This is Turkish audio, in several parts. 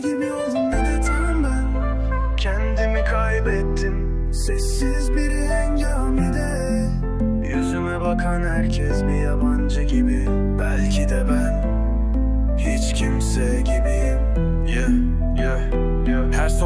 gibi oldum tanım ben. Kendimi kaybettim. Sessiz bir engamide Yüzüme bakan herkes bir yabancı gibi. Belki de ben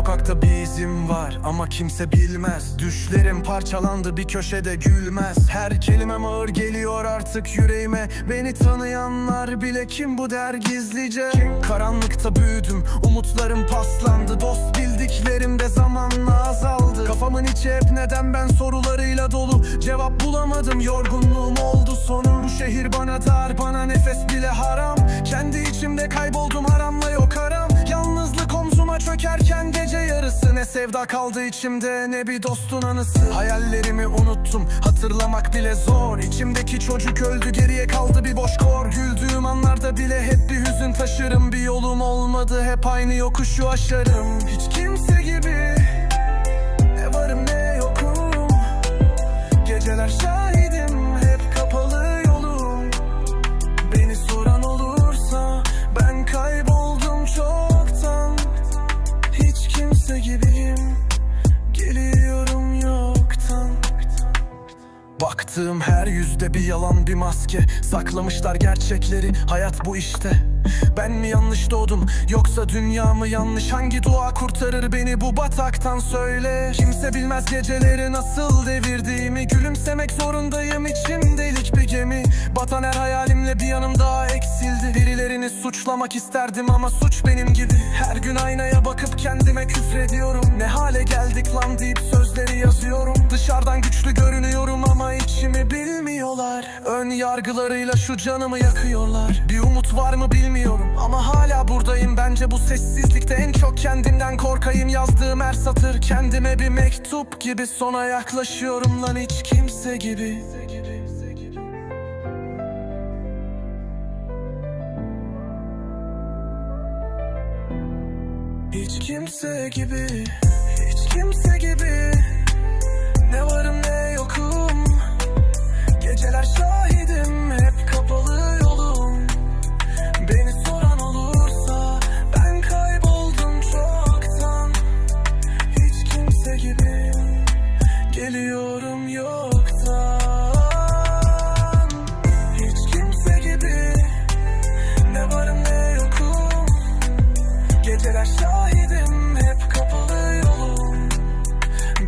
sokakta bir izim var ama kimse bilmez. Düşlerim parçalandı bir köşede gülmez. Her kelimem ağır geliyor artık yüreğime. Beni tanıyanlar bile kim bu der gizlice? Karanlıkta büyüdüm umutlarım paslandı. Dost bildiklerim de zamanla azaldı. Kafamın içi hep neden ben sorularıyla dolu. Cevap bulamadım yorgunluğum oldu sonu Bu şehir bana dar bana nefes bile haram. Kendi içimde kayboldum haramla yok sevda kaldı içimde ne bir dostun anısı. Hayallerimi unuttum hatırlamak bile zor. İçimdeki çocuk öldü geriye kaldı bir boş kor. Güldüğüm anlarda bile hep bir hüzün taşırım. Bir yolum olmadı hep aynı yokuşu aşarım. Hiç kimse gibi Baktığım her yüzde bir yalan bir maske. Saklamışlar gerçekleri hayat bu işte. Ben mi yanlış doğdum yoksa dünya mı yanlış? Hangi dua kurtarır beni bu bataktan söyle? Kimse bilmez geceleri nasıl devirdiğimi. Gülümsemek zorundayım içim delik bir gemi. Batan her hayalimle bir yanım daha eksildi. Birilerini suçlamak isterdim ama suç benim gibi. Her gün aynaya bakıp kendime küfrediyorum. Ne hale geldik lan deyip sözleri yazıyorum. Dışarıdan güçlü görünüyorum yargılarıyla şu canımı yakıyorlar. Bir umut var mı bilmiyorum ama hala buradayım. Bence bu sessizlikte en çok kendimden korkayım. Yazdığım her satır kendime bir mektup gibi. Sona yaklaşıyorum lan hiç kimse gibi. Hiç kimse gibi, hiç kimse gibi. Ne varım ne Geceler şahidim hep kapalı yolum.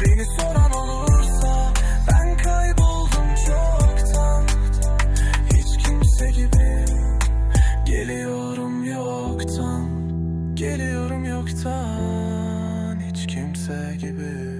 Beni soran olursa ben kayboldum çoktan. Hiç kimse gibi geliyorum yoktan. Geliyorum yoktan. Hiç kimse gibi.